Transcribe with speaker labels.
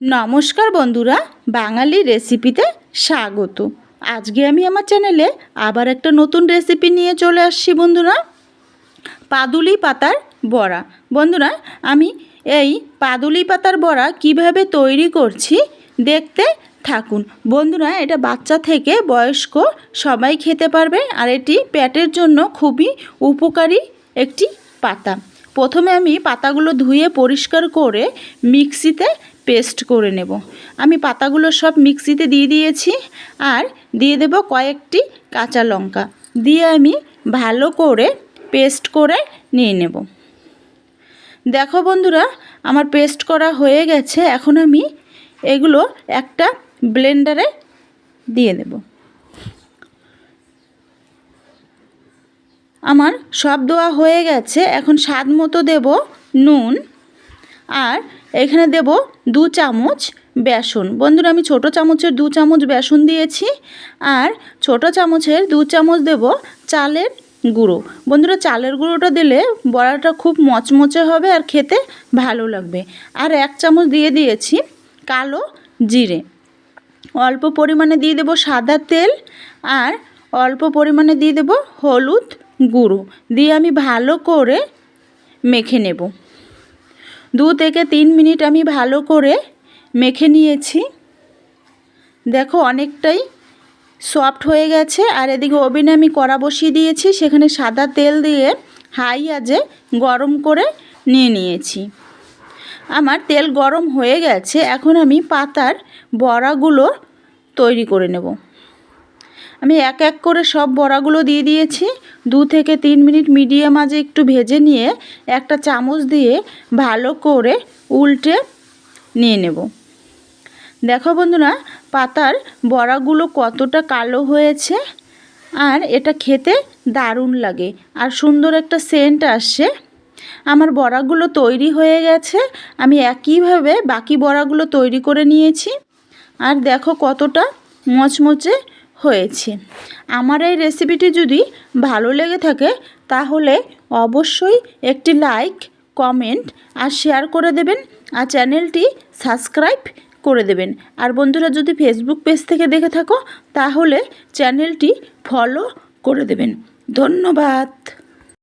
Speaker 1: নমস্কার বন্ধুরা, বাঙালি রেসিপিতে স্বাগত। আজকে আমি আমার চ্যানেলে আবার একটা নতুন রেসিপি নিয়ে চলে আসছি বন্ধুরা, পাদুলি পাতার বড়া। বন্ধুরা, আমি এই পাদুলি পাতার বড়া কীভাবে তৈরি করছি দেখতে থাকুন। বন্ধুরা, এটা বাচ্চা থেকে বয়স্ক সবাই খেতে পারবে আর এটি পেটের জন্য খুবই উপকারী একটি পাতা। প্রথমে আমি পাতাগুলো ধুয়ে পরিষ্কার করে মিক্সিতে পেস্ট করে নেব। আমি পাতাগুলো সব মিক্সিতে দিয়ে দিয়েছি আর দিয়ে দেব কয়েকটি কাঁচা লঙ্কা। দিয়ে আমি ভালো করে পেস্ট করে নিয়ে নেব। দেখো বন্ধুরা, আমার পেস্ট করা হয়ে গেছে। এখন আমি এগুলো একটা ব্লেন্ডারে দিয়ে দেব। আমার সব দেওয়া হয়ে গেছে, এখন স্বাদ মতো দেব নুন আর এখানে দেব দু চামচ বেসন। বন্ধুরা, আমি ছোট চামচের দু চামচ বেসন দিয়েছি আর ছোট চামচের দু চামচ দেব চালের গুঁড়ো। বন্ধুরা, চালের গুঁড়োটা দিলে বড়াটা খুব মচমচে হবে আর খেতে ভালো লাগবে। আর এক চামচ দিয়ে দিয়েছি কালো জিরে। অল্প পরিমাণে দিয়ে দেব সাদা তেল আর অল্প পরিমাণে দিয়ে দেব হলুদ গুঁড়ো। দিয়ে আমি ভালো করে মেখে নেব। দু থেকে তিন মিনিট আমি ভালো করে মেখে নিয়েছি। দেখো অনেকটাই সফট হয়ে গেছে। আর এদিকে ওভেনে আমি কড়া বসিয়ে দিয়েছি। সেখানে সাদা তেল দিয়ে হাই আজে গরম করে নিয়ে নিয়েছি। আমার তেল গরম হয়ে গেছে। এখন আমি পাতার বড়াগুলো তৈরি করে নেব। আমি এক এক করে সব বড়াগুলো দিয়ে দিয়েছি। দু থেকে তিন মিনিট মিডিয়াম আজে একটু ভেজে নিয়ে একটা চামচ দিয়ে ভালো করে উল্টে নিয়ে নেব। দেখো বন্ধুরা, পাতার বড়াগুলো কতটা কালো হয়েছে আর এটা খেতে দারুণ লাগে আর সুন্দর একটা সেন্ট আসছে। আমার বড়াগুলো তৈরি হয়ে গেছে, আমি একইভাবে বাকি বড়াগুলো তৈরি করে নিয়েছি। আর দেখো কতটা মচমচে হয়েছে। আমার এই রেসিপিটি যদি ভালো লেগে থাকে, তাহলে অবশ্যই একটি লাইক কমেন্ট আর শেয়ার করে দেবেন আর চ্যানেলটি সাবস্ক্রাইব করে দেবেন। আর বন্ধুরা, যদি ফেসবুক পেজ থেকে দেখে থাকো, তাহলে চ্যানেলটি ফলো করে দেবেন। ধন্যবাদ।